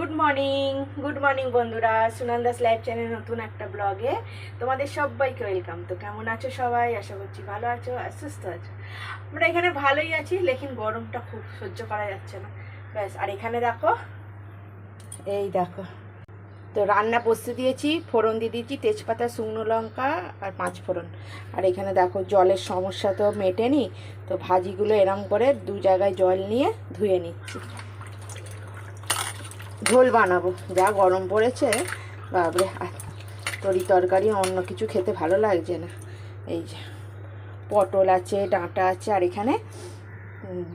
Good morning good morning বন্ধুরা। সুনন্দাস live channel নতুন একটা ব্লগে তোমাদের সবাইকে ওয়েলকাম তো কেমন আছো সবাই? আশা করছি ভালো আছো আর সুস্থ আছো। আমরা এখানে ভালোই আছি, লেকিন গরমটা খুব সহ্য করা যাচ্ছে না। ব্যাস, আর এখানে দেখো, এই দেখো। তো রান্না বসতে দিয়েছি, ফোড়ন দিয়ে দিয়েছি, তেজপাতা, শুকনো লঙ্কা আর পাঁচ ফোড়ন। আর এখানে দেখো, জলের সমস্যা তো মেটেনি, তো ভাজিগুলো এরম করে দু জায়গায় জল নিয়ে ধুয়ে নিচ্ছি। ঝোল বানাবো। যা গরম পড়েছে বাবরে তরি তরকারি, অন্য কিছু খেতে ভালো লাগছে না। এই যে, পটল আছে, ডাঁটা আছে, আর এখানে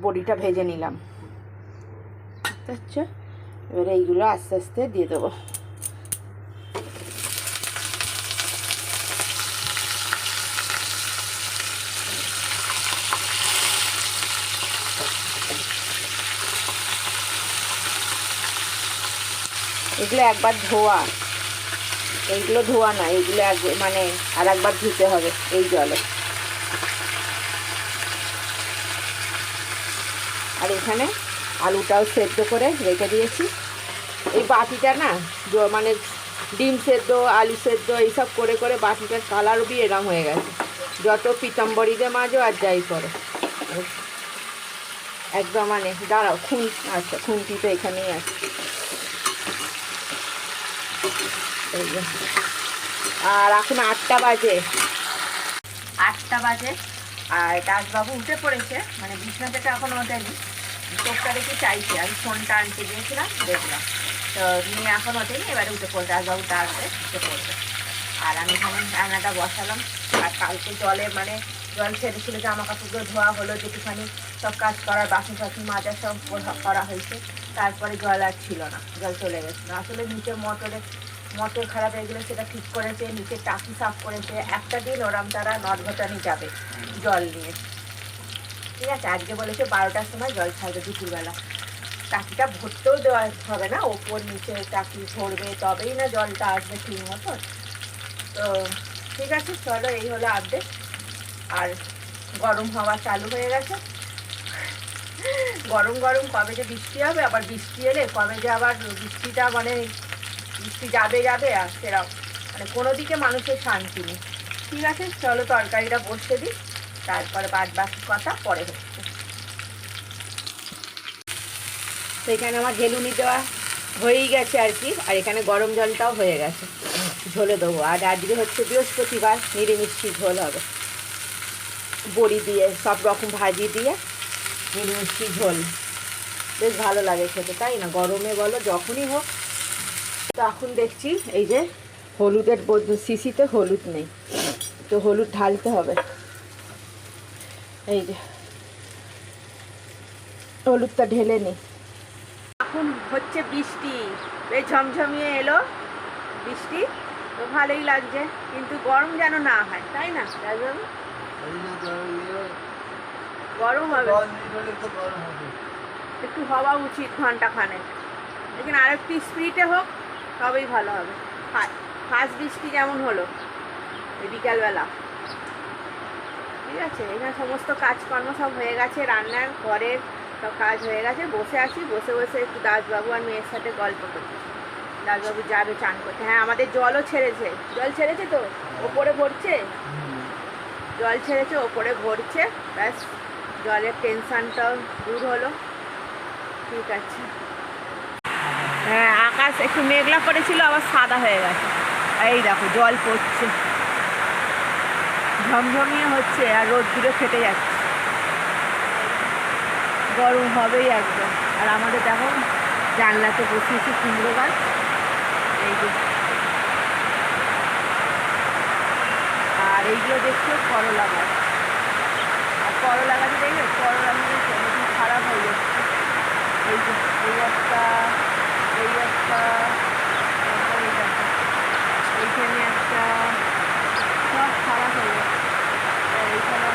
বড়িটা ভেজে নিলাম। আচ্ছা এবারে এইগুলো আস্তে আস্তে দিয়ে দেবো। এগুলো একবার ধোয়া। এইগুলো ধোয়া না, এইগুলো এক মানে আর একবার ধুতে হবে এই জলে। আর এখানে আলুটাও সেদ্ধ করে রেখে দিয়েছি। এই বাটিটা না মানে ডিম সেদ্ধ, আলু সেদ্ধ, এইসব করে করে বাটিটার কালার বি এরম হয়ে গেছে। যত পিতাম্বরীদের মাঝও আর যাই করো। একদম মানে দাঁড়াও, খুন আচ্ছা খুন্তি তো এখানেই আছে। এই যে। আর এখন আটটা বাজে। আটটা বাজে। আর দাসবাবু উঠে পড়েছে মানে বিছনা থেকে এখন ওঠেনি। চোখটা দেখে চাইছে, আমি ফোনটা আনতে গিয়েছিলাম, দেখলাম। তো নিয়ে এখন ওঠেনি, এবারে উঠে পড়বে দাসবাবু ডাকবে উঠে পড়বে আর আমি এখানে রান্নাটা বসালাম, আর কালকে জলে মানে জল ছেড়েছিল জামা কাপড়গুলো ধোয়া হলো, যেটুখানি সব কাজ করার বাসন টাসন মাজা সব করা হয়েছে। তারপরে জল আর ছিল না, জল চলে গেছিল। আসলে নিচে মোটরে মোটর খারাপ হয়ে গেলে সেটা ঠিক করেছে, নিচে টাকি সাফ করেছে। একটা দিন ওরাম তারা নদঘটানি যাবে জল নিয়ে। ঠিক আছে, আজকে বলেছে বারোটার সময় জল ছাড়বে দুপুরবেলা। টাকিটা ভরতেও দেওয়া হবে না, ওপর নিচে টাকি ভরবে, তবেই না জলটা আসবে ঠিক মতো। তো ঠিক আছে, চলো, এই হলো আপডেট আর গরম হাওয়া চালু হয়ে গেছে। গরম গরম কবে যে বৃষ্টি হবে, আবার বৃষ্টি এলে কবে যে আবার বৃষ্টিটা মানে বৃষ্টি যাবে যাবে আর সেরকম। মানে কোনো দিকে মানুষের শান্তি নেই। ঠিক আছে, চলো তরকারিটা বসতে দিই। তারপরে বাদ বাকি কথা পরে হচ্ছে। তো এখানে আমার ঢেলুনি দেওয়া হয়েই গেছে আর কি, আর এখানে গরম জলটাও হয়ে গেছে। ঝোলে দেবো। আর আজকে হচ্ছে বৃহস্পতিবার নিরামিষ্টি ঝোল হবে। বড়ি দিয়ে, সব রকম ভাজি দিয়ে নিরামিষ্টি ঝোল। বেশ ভালো লাগে খেতে, তাই না? গরমে বলো, যখনই হোক। তো এখন দেখছি, এই যে হলুদের শিশিতে হলুদ নেই। তো হলুদ ঢালতে হবে। এই যে হলুদটা ঢেলে নি। এখন হচ্ছে বৃষ্টি। বেশ ঝমঝমিয়ে এলো বৃষ্টি। তো ভালোই লাগছে, কিন্তু গরম যেন না হয়, তাই না গরম হবে। একটু হওয়া উচিত ঘণ্টা খানে লেকিন আর একটু স্পিডে হোক তবেই ভালো হবে। ফার্স্ট বৃষ্টি যেমন হলো বিকালবেলা। ঠিক আছে, এখানে সমস্ত কাজকর্ম সব হয়ে গেছে, রান্নার ঘরের সব কাজ হয়ে গেছে। বসে আছি, বসে বসে একটু দাসবাবু আর মেয়ের সাথে গল্প করছি। দাসবাবু যাবে চান করতে। হ্যাঁ আমাদের জলও ছেড়েছে। জল ছেড়েছে তো? ওপরে ভরছে? জল ছেড়েছে, ওপরে ভরছে। ব্যাস, জলের টেনশানটাও দূর হলো। ঠিক আছে। হ্যাঁ আকাশ একটু মেঘলা করেছিল, আবার সাদা হয়ে গেছে। এই দেখো, জল পড়ছে। ঝমঝমিয়ে হচ্ছে আর রোদ দূরে ফেটে যাচ্ছে। গরম হবেই একদম। আর আমাদের দেখো, জানলাতে বসিয়েছি কুমড়ো গাছ। এই যে। আর এইগুলো দেখছ, করলা গাছ। আর করলা গাছে দেখবে করলা মানে খারাপ হয়ে যাচ্ছে। এই যে, এই একটা এই একটা এইখানে একটা খারাপ যাচ্ছে এইখানে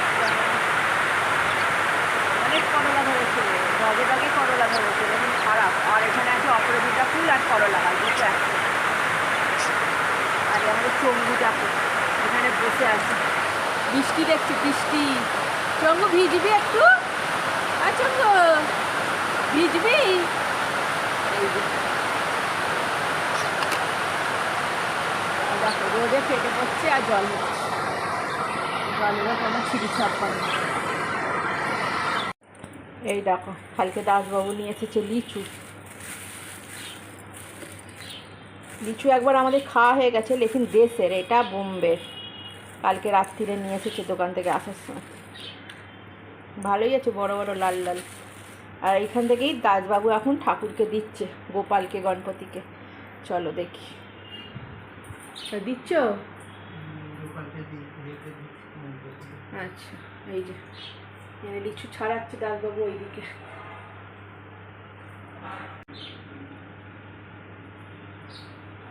অনেক করলা ধরেছে ডগে করলা ধরেছে এরকম খারাপ আর এখানে আছে অপরাজিতা ফুল আর করলা গাছ বসে আছে আর আমাদের চঙ্গু দেখো এখানে বসে আছে বৃষ্টি দেখছি, বৃষ্টি। চঙ্গু ভিজবি একটু? আর চঙ্গু ভিজবি? এই রোদে ফেটে পড়ছে আর জল জলেরও কোনো নেই এই দেখো, কালকে দাসবাবু নিয়ে এসেছে লিচু। লিচু একবার আমাদের খাওয়া হয়ে গেছে, লেকিন দেশের, এটা বোম্বের কালকে রাত্রিরে নিয়ে এসেছে দোকান থেকে আসার সময়। ভালোই আছে, বড় বড় লাল লাল। আর এখান থেকেই দাসবাবু এখন ঠাকুরকে দিচ্ছে, গোপালকে, গণপতিকে। চলো দেখি। তা দিচ্ছ? আচ্ছা এই যে লিচু ছাড়াচ্ছে দাসবাবু ওইদিকে।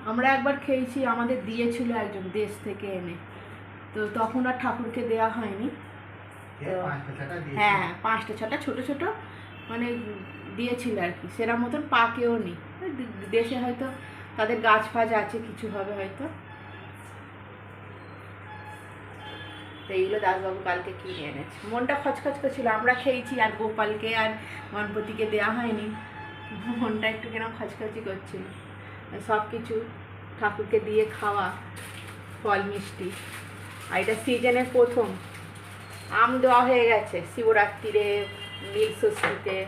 আমরা একবার খেয়েছি আমাদের দিয়েছিল একজন দেশ থেকে এনে। তো তখন আর ঠাকুরকে দেওয়া হয়নি। হ্যাঁ পাঁচটা ছটা ছোট ছোট। মানে দিয়েছিল আর কি। সেরাম মতন পাকেও দে- দেশে হয়তো তাদের গাছ ফাজ আছে, কিছু হবে হয়তো। এইগুলো দাসবাবু কালকে কিনে এনেছে। মনটা খচখচ করছিল, আমরা খেয়েছি আর গোপালকে আর গণপতিকে দেওয়া হয়নি। মনটা একটু কেন খচখচি করছিল। সব কিছু ঠাকুরকে দিয়ে খাওয়া, ফল, মিষ্টি। আর এটা সিজনের প্রথম। আম দেওয়া হয়ে গেছে, শিবরাত্রিরে, নীল ষষ্ঠীতে।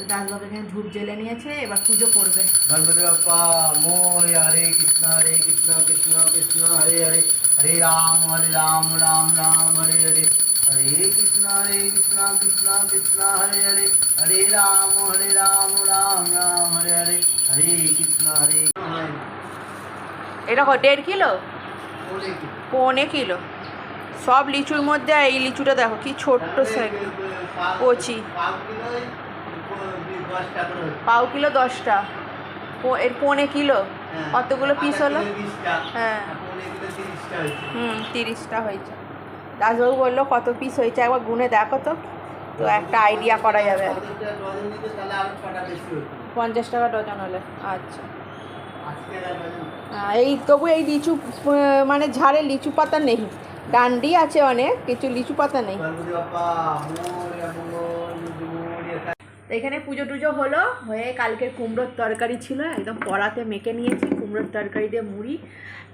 তো দাসবাবু ধূপ জেলে নিয়েছে এবার পুজো করবে। গণপতি বাপ্পা মোরিয়া হরে কৃষ্ণ হরে কৃষ্ণ কৃষ্ণ কৃষ্ণ হরে হরে হরে রাম হরে রাম রাম রাম হরে হরে হরে কৃষ্ণ হরে কৃষ্ণ কৃষ্ণ কৃষ্ণ হরে হরে হরে রাম হরে রাম রাম রাম হরে হরে হরে কৃষ্ণ হরে এটা দেড় কিলো? পৌনে কিলো। সব লিচুর মধ্যে এই লিচুটা দেখো কি ছোট্ট সাইজ। কচি। পাও কিলো দশটা। পো- এর পৌনে কিলো? কতগুলো পিস হলো? হ্যাঁ। হুম তিরিশটা হয়েছে। দাসবাবু বলল কত পিস হয়েছে? একবার গুনে দেখো তো। তো একটা আইডিয়া করা যাবে। আর। পঞ্চাশ টাকা ডজন হলে। আচ্ছা। এই তবু এই লিচু মানে ঝাড়ে লিচু পাতা নেই। ডান্ডি আছে অনেক কিছু লিচু পাতা নেই গণপতি বাপ্পা মোর্য মঙ্গল মোর্য তো এখানে পুজো টুজো হলো হয়ে কালকের কুমড়োর তরকারি ছিল একদম কড়াতে মেখে নিয়েছি কুমড়োর তরকারি দিয়ে মুড়ি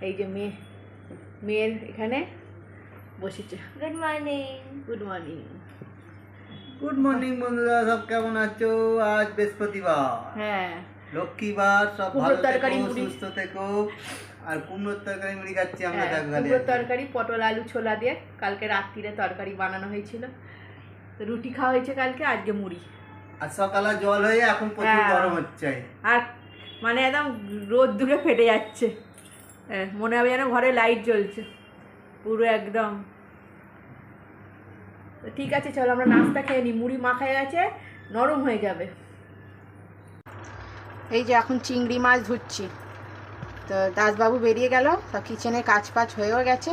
এই যে মেয়ে মেয়ের এখানে বসেছে। Good morning good morning good morning বন্ধুরা সব কেমন আছো? আজ বৃহস্পতিবার। হ্যাঁ। লক্ষ্মীবার সব ভালো তরকারি। সুস্থ থেকো। আর কুমড়োর তরকারি মুড়ি খাচ্ছি আমরা হ্যাঁ, কুমড়োর তরকারি পটল আলু ছোলা দিয়ে কালকে রাত্রিরে তরকারি বানানো হয়েছিল। তো রুটি খাওয়া হয়েছে কালকে আজকে মুড়ি। আর সকালে জল হয়ে এখন প্রচুর হ্যাঁ। গরম হচ্ছে। আর মানে একদম রোদ দূরে ফেটে যাচ্ছে। মনে হবে যেন ঘরে লাইট জ্বলছে। পুরো একদম। তো ঠিক আছে চলো আমরা নাস্তা খেয়ে নিই মুড়ি মাখায় গেছে নরম হয়ে যাবে। এই যে এখন চিংড়ি মাছ ধুচ্ছি। তো দাসবাবু বেরিয়ে গেল সব কিচেনে কাজ পাচ হয়েও গেছে।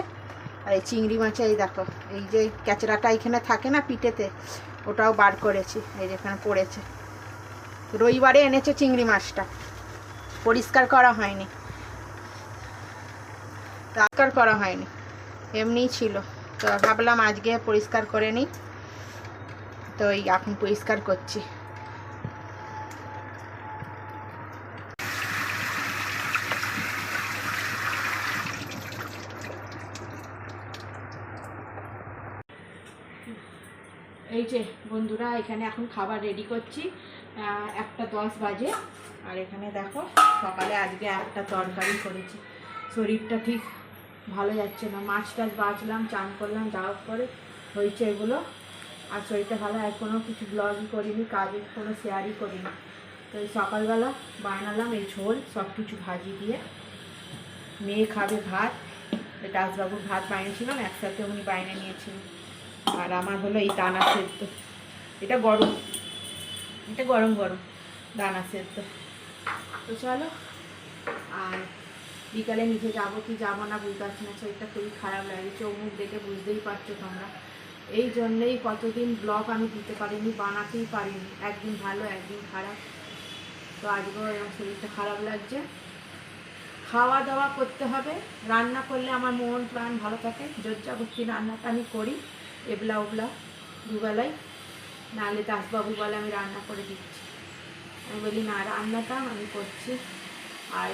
আর এই চিংড়ি মাছে এই দেখো এই যে ক্যাচড়াটা এখানে থাকে না পিঠেতে ওটাও বার করেছি, এই যেখানে পড়েছে। রবিবারে এনেছে চিংড়ি মাছটা। পরিষ্কার করা হয়নি। পরিষ্কার করা হয়নি। এমনিই ছিল। তো ভাবলাম আজকে পরিষ্কার করে নিই। তো এই এখন পরিষ্কার করছি। এই যে বন্ধুরা, এখানে এখন খাবার রেডি করছি। একটা দশ বাজে। আর এখানে দেখো, সকালে আজকে একটা তরকারি করেছি। শরীরটা ঠিক ভালো যাচ্ছে না। মাছ টাছ বাঁচলাম, চান করলাম যাওয়ার পরে হয়েছে এগুলো। আর শরীরটা ভালো, আর কোনো কিছু ব্লগই করিনি, কাজে কোনো শেয়ারই করিনি। তো এই সকালবেলা বানালাম এই ঝোল সব কিছু ভাজি দিয়ে। মেয়ে খাবে ভাত দাসবাবুর ভাত বানিয়েছিলাম, একসাথে উনি বাইনে নিয়েছিলেন। আর আমার হলো এই দানা সেদ্ধ। এটা গরম। এটা গরম গরম। দানা সেদ্ধ। তো চলো। আর বিকালে নিচে যাব কি যাব না বুঝতে পারছি না। শরীরটা খুবই খারাপ লাগে। চোখ মুখ দেখে বুঝতেই পারছ তোমরা। এই জন্যেই কতদিন ব্লগ আমি দিতে পারিনি, বানাতেই পারিনি। একদিন ভালো, একদিন খারাপ। তো আজকেও এরকম শরীরটা খারাপ লাগছে। খাওয়া দাওয়া করতে হবে। রান্না করলে আমার মন প্রাণ ভালো থাকে। করছি রান্নাটা আমি করি। এবলা ওবলা দুবেলায় নাহলে দাসবাবু বলে আমি রান্না করে দিচ্ছি। আমি বলি, না, রান্নাটা আমি করছি। আর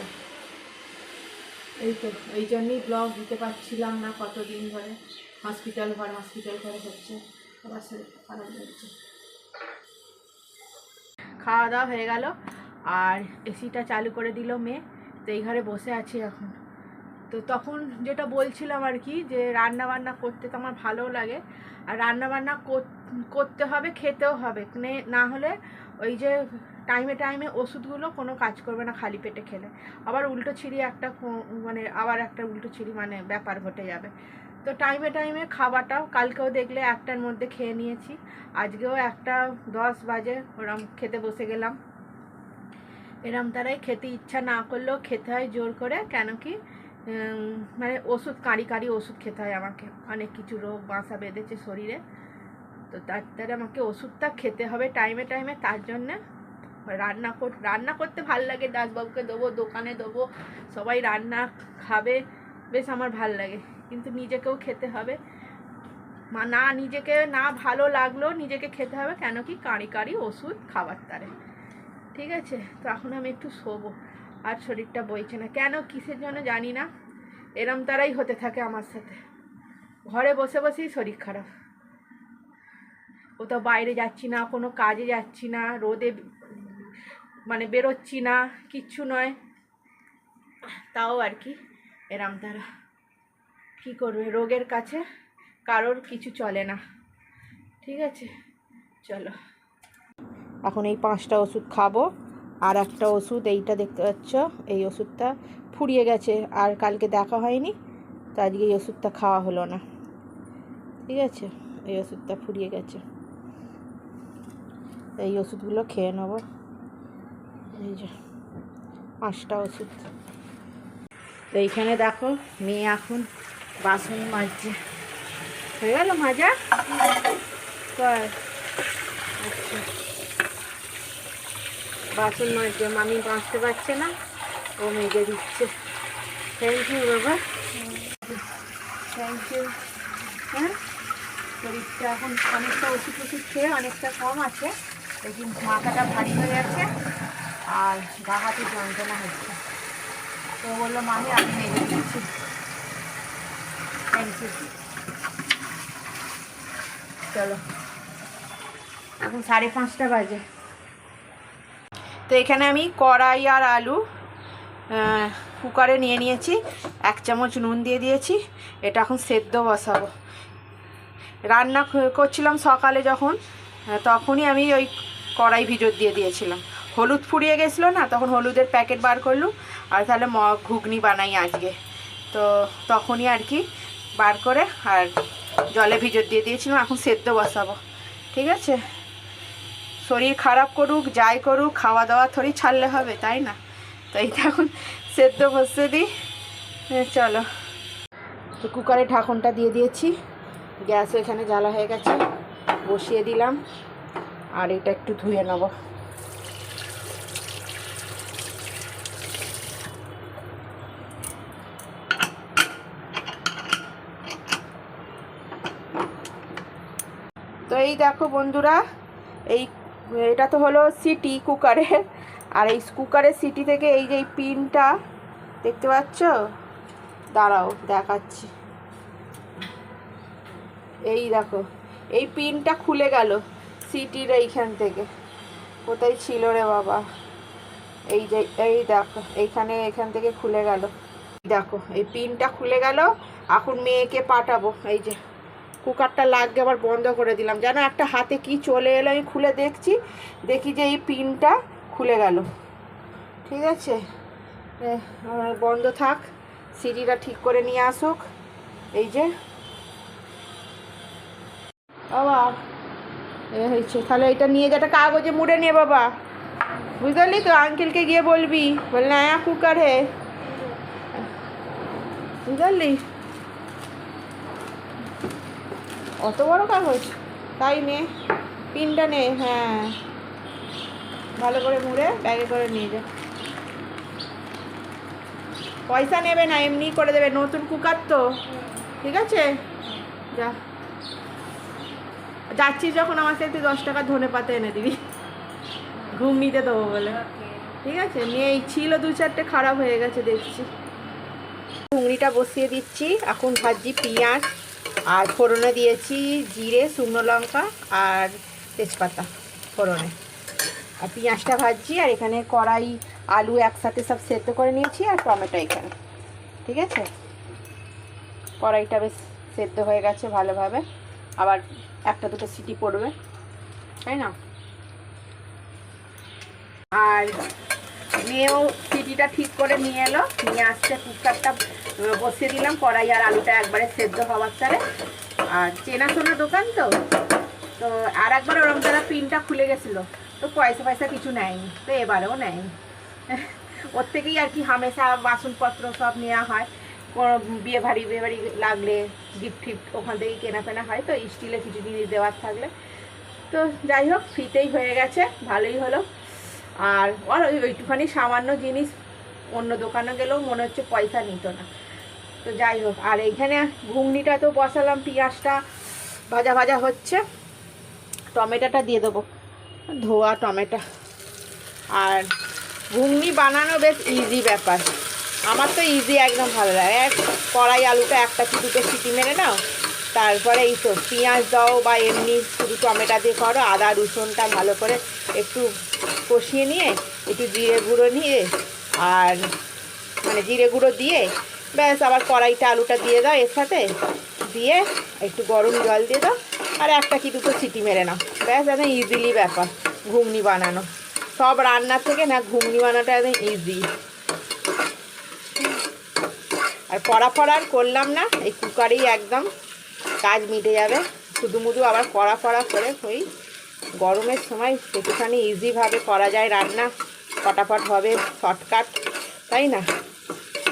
এই তো, এই জন্যই ব্লগ দিতে পারছিলাম না কতদিন ধরে। হসপিটাল ঘর হসপিটাল ঘরে হচ্ছে। আবার শরীরটা খারাপ লাগছে। খাওয়া দাওয়া হয়ে গেল। আর এসিটা চালু করে দিল মেয়ে। তো এই ঘরে বসে আছি এখন। তো তখন যেটা বলছিলাম আর কি, যে রান্না বান্না করতে তো আমার ভালোও লাগে। আর রান্না বান্না করতে হবে, খেতেও হবে। নে- হলে ওই যে টাইমে টাইমে ওষুধগুলো কোনো কাজ করবে না খালি পেটে খেলে। আবার উল্টো ছিঁড়ি একটা মানে আবার একটা উল্টো ছিঁড়ি মানে ব্যাপার ঘটে যাবে। তো টাইমে টাইমে খাবারটাও কালকেও দেখলে একটার মধ্যে খেয়ে নিয়েছি। আজকেও একটা দশ বাজে ওরম খেতে বসে গেলাম। এরম তারাই খেতে ইচ্ছা না করলেও খেতে হয় জোর করে। কেন কি মানে ওষুধ কাঁড়ি কাঁড়ি ওষুধ খেতে হয় আমাকে। অনেক কিছু রোগ, বাসা বেঁধেছে শরীরে। তো তার আমাকে ওষুধটা খেতে হবে টাইমে টাইমে তার জন্যে রান্না কর, রান্না করতে ভালো লাগে, দাসবাবুকে দেবো, দোকানে দেবো, সবাই রান্না খাবে, বেশ আমার ভালো লাগে। কিন্তু নিজেকেও খেতে হবে। মা, না, নিজেকে না ভালো লাগলেও নিজেকে খেতে হবে, কেন কি কাঁড়ি কাঁড়ি ওষুধ খাবার তারে। ঠিক আছে? তো এখন আমি একটু শোবো। আর শরীরটা বইছে না। কেন, কিসের জন্য জানি না। এরম তারাই হতে থাকে আমার সাথে। ঘরে বসে বসেই শরীর খারাপ। কোথাও বাইরে যাচ্ছি না, কোনো কাজে যাচ্ছি না, রোদে মানে বেরোচ্ছি না, কিচ্ছু নয়। তাও আর কি এরম তারা কী করবে? রোগের কাছে কারোর কিছু চলে না। ঠিক আছে? চলো। এখন এই পাঁচটা ওষুধ খাব। আর একটা ওষুধ, এইটা দেখতে পাচ্ছ, এই ওষুধটা ফুরিয়ে গেছে, আর কালকে দেখা হয়নি, তো আজকে এই ওষুধটা খাওয়া হলো না। ঠিক আছে? এই ওষুধটা ফুরিয়ে গেছে। এই ওষুধগুলো খেয়ে নেব। এই যে, পাঁচটা ওষুধ। তো এইখানে দেখো, মেয়ে এখন বাসন মাজছে। হয়ে গেল মাজা? আচ্ছা। বাসন মাজছে মামি বাঁচতে পারছে না, ও মেজে দিচ্ছে। থ্যাংক ইউ বাবা। থ্যাংক ইউ হ্যাঁ? শরীরটা এখন অনেকটা ওষুধ ওষুধ খেয়ে অনেকটা কম আছে লেকিন মাথাটা ভারী হয়ে যাচ্ছে আর গা হাতে যন্ত্রণা হচ্ছে। তো বলল, মামি, আমি মেজে দিচ্ছি। থ্যাংক ইউ চলো। এখন সাড়ে পাঁচটা বাজে। তো এখানে আমি কড়াই আর আলু কুকারে নিয়ে নিয়েছি। এক চামচ নুন দিয়ে দিয়েছি। এটা এখন সেদ্ধ বসাবো। রান্না করছিলাম সকালে যখন তখনই আমি ওই কড়াই ভিজর দিয়ে দিয়েছিলাম। হলুদ ফুরিয়ে গেছিল না, তখন হলুদের প্যাকেট বার করলুম। আর তাহলে ম ঘুগনি বানাই আজকে। তো তখনই আর কি বার করে আর জলে ভিজর দিয়ে দিয়েছিলাম। এখন সেদ্ধ বসাবো। ঠিক আছে? শরীর খারাপ করুক, যাই করুক খাওয়া দাওয়া থরি ছাড়লে হবে, তাই না? তো এইটা এখন সেদ্ধ বসতে দিই। চলো। তো কুকারে ঢাকনটা দিয়ে দিয়েছি। গ্যাসও এখানে জ্বালা হয়ে গেছে, বসিয়ে দিলাম। আর এটা একটু ধুয়ে নেব। তো এই দেখো বন্ধুরা, এই এটা তো হলো সিটি কুকারে। আর এই কুকারের সিটি থেকে এই যে এই পিনটা, দেখতে পাচ্ছ? দাঁড়াও, দেখাচ্ছি। এই দেখো, এই পিনটা খুলে গেল সিটির এইখান থেকে। কোথায় ছিল রে বাবা? এই যে, এই দেখো, এইখানে এখান থেকে খুলে গেল। দেখো, এই পিনটা খুলে গেল, এখন মেয়েকে পাঠাবো, এই যে। কুকারটা লাগিয়ে আবার বন্ধ করে দিলাম। যেন একটা হাতে কি চলে এলো আমি খুলে দেখছি, দেখি যে এই পিনটা খুলে গেল। ঠিক আছে? বন্ধ থাক সিটিটা ঠিক করে নিয়ে আসুক। এই যে। বাবা, এ হয়েছে। তাহলে এটা নিয়ে যেটা কাগজে মুড়ে নে বাবা। বুঝতে পারলি তো আঙ্কেলকে গিয়ে বলবি। বল নয়া কুকার। হে বুঝতে অত বড় কাগজ তাই নে, পিনটা নে হ্যাঁ। ভালো করে মুড়ে, ব্যাগে করে নিয়ে যা। পয়সা নেবে না, এমনি করে দেবে, নতুন কুকার তো। ঠিক আছে? যা। যাচ্ছিস যখন আমাকে একটু দশ টাকা ধনে পাতা এনে দিবি। ঘুম নিতে দেবো বলে। ঠিক আছে? নেই ছিল দু চারটে খারাপ হয়ে গেছে, দেখছি। চিংড়িটা বসিয়ে দিচ্ছি। এখন ভাজছি পেঁয়াজ। আর ফোড়নে দিয়েছি জিরে, শুকনো লঙ্কা আর তেজপাতা ফোড়নে। আর পেঁয়াজটা ভাজছি আর এখানে কড়াই, আলু একসাথে সব সেদ্ধ করে নিয়েছি আর টমেটো এখানে। ঠিক আছে? কড়াইটা বেশ সেদ্ধ হয়ে গেছে ভালোভাবে। আবার একটা দুটো সিটি পড়বে। তাই না? আর মেয়েও সিটিটা ঠিক করে নিয়ে এলো। নিয়ে আসছে কুকারটা। বসিয়ে দিলাম। কড়াই আর আলুটা একবারে সেদ্ধ হওয়ার সারে আর চেনা চেনাশোনা দোকান তো। তো আর একবার ওরম দ্বারা পিনটা খুলে গেছিল। তো পয়সা পয়সা কিছু নেয়নি। তো এবারেও নেয়নি। ওর থেকেই আর কি হামেশা বাসনপত্র সব নেওয়া হয়। কোনো বিয়ে বাড়ি বিয়ে বাড়ি লাগলে গিফট ফিফট ওখান থেকেই কেনা কেনাফেনা হয়। তো স্টিলে কিছু জিনিস দেওয়ার থাকলে। তো যাই হোক, ফ্রিতেই হয়ে গেছে। ভালোই হলো। আর ওর ওই ওইটুখানি সামান্য জিনিস অন্য দোকানে গেলেও মনে হচ্ছে পয়সা নিত না। তো যাই হোক, আর এইখানে ঘুগনিটা তো বসালাম, পেঁয়াজটা ভাজা ভাজা হচ্ছে। টমেটোটা দিয়ে দেবো, ধোয়া টমেটো। আর ঘুগনি বানানো বেশ ইজি ব্যাপার। আমার তো ইজি একদম ভালো লাগে। এক কড়াই আলুটা একটা কি সিটি মেরে নাও, তারপরে এই তো পেঁয়াজ দাও বা এমনি শুধু টমেটো দিয়ে করো, আদা, রসুনটা ভালো করে একটু কষিয়ে নিয়ে, একটু জিরে গুঁড়ো নিয়ে, আর মানে জিরে গুঁড়ো দিয়ে ব্যাস, আবার কড়াইটা আলুটা দিয়ে দাও এর সাথে। দিয়ে একটু গরম জল দিয়ে দাও। আর একটা কি দুটো সিটি মেরে নাও। ব্যাস, একদম ইজিলি ব্যাপার, ঘুগনি বানানো। সব রান্নার থেকে না, ঘুগনি বানাটা একদম ইজি আর কড়া ফড়া আর করলাম না, এই কুকারেই একদম কাজ মিটে যাবে। শুধু মুধু আবার কড়া ফড়া করে ওই গরমের সময় একটুখানি ইজিভাবে করা যায় রান্না। ফটাফট হবে শর্টকাট তাই না?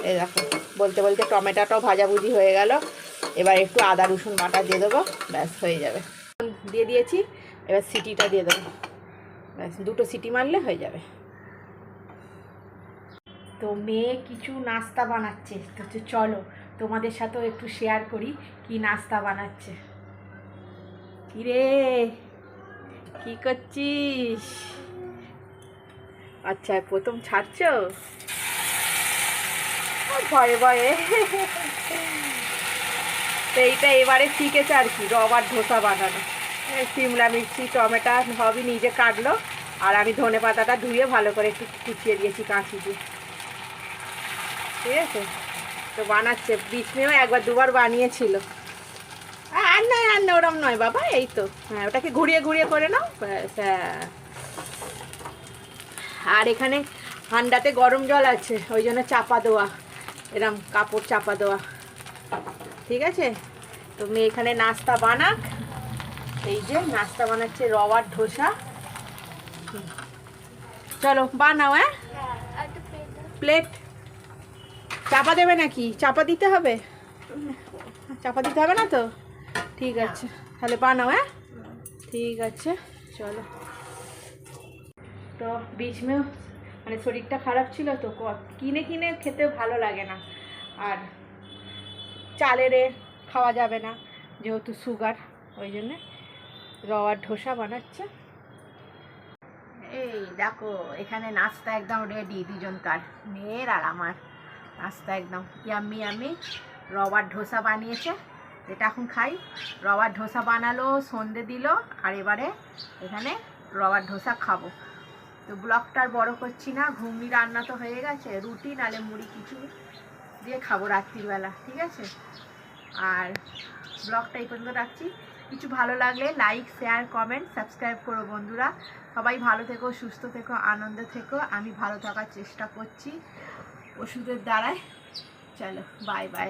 এই দেখো, বলতে বলতে টমেটোটাও ভাজাভুজি হয়ে গেল। এবার একটু আদা, রসুন বাটা দিয়ে দেবো, ব্যাস হয়ে যাবে। দিয়ে দিয়েছি, এবার সিটিটা দিয়ে দেবো। ব্যাস, দুটো সিটি মারলে হয়ে যাবে। তো মেয়ে কিছু নাস্তা বানাচ্ছে। তো চলো, তোমাদের সাথেও একটু শেয়ার করি কি নাস্তা বানাচ্ছে। কিরে, কি করছিস? আচ্ছা প্রথম ছাড়ছ? ভয়ে ভয়ে। তো এইটা এবারে শিখেছে আর কি, রবার ধোসা বানানো। সিমলা মির্চি, টমেটো, সবই নিজে কাটলো। আর আমি ধনে পাতাটা ধুয়ে ভালো করে একটু কুচিয়ে দিয়েছি কাঁচি দিয়ে। ঠিক আছে? তো বানাচ্ছে। বিষ্ণুও একবার দুবার বানিয়েছিল। আর নয় আর নয়, ওরম নয় বাবা, এই তো। হ্যাঁ ওটাকে ঘুরিয়ে ঘুরিয়ে করে নাও। হ্যাঁ। আর এখানে হান্ডাতে গরম জল আছে, ওই জন্য চাপা দেওয়া। এরম কাপড় চাপা দেওয়া। ঠিক আছে? তো মেয়ে এখানে নাস্তা বানাক। এই যে নাস্তা বানাচ্ছে রবার ধোসা। চলো, বানাও হ্যাঁ? প্লেট। চাপা দেবে নাকি? চাপা দিতে হবে? চাপা দিতে হবে না তো? ঠিক আছে, তাহলে বানাও হ্যাঁ? ঠিক আছে, চলো। তো বিচমেও মানে শরীরটা খারাপ ছিল তো কিনে কিনে খেতে ভালো লাগে না। আর চালেরে খাওয়া যাবে না, যেহেতু সুগার, ওই জন্যে রওয়ার ধোসা বানাচ্ছে। এই দেখো, এখানে নাস্তা একদম রেডি দুজনকার মেয়ের আর আমার। নাস্তা একদম ইয়াম্মি ইয়াম্মি রবার ধোসা বানিয়েছে এটা এখন খাই। রবার ধোসা বানালো, সন্ধে দিল, আর এবারে এখানে রবার ধোসা খাব। তো ব্লগটা আর বড় করছি না, ঘুগনি রান্না তো হয়ে গেছে, রুটি নালে মুড়ি কিছু দিয়ে খাব রাত্রিবেলা, ঠিক আছে? আর ব্লগটা এই পর্যন্ত রাখছি। কিছু ভালো লাগলে লাইক শেয়ার কমেন্ট সাবস্ক্রাইব করো বন্ধুরা। সবাই ভালো থেকো, সুস্থ থেকো, আনন্দে থেকো। আমি ভালো থাকার চেষ্টা করছি। ওষুধের দ্বারায়। চলো বাই বাই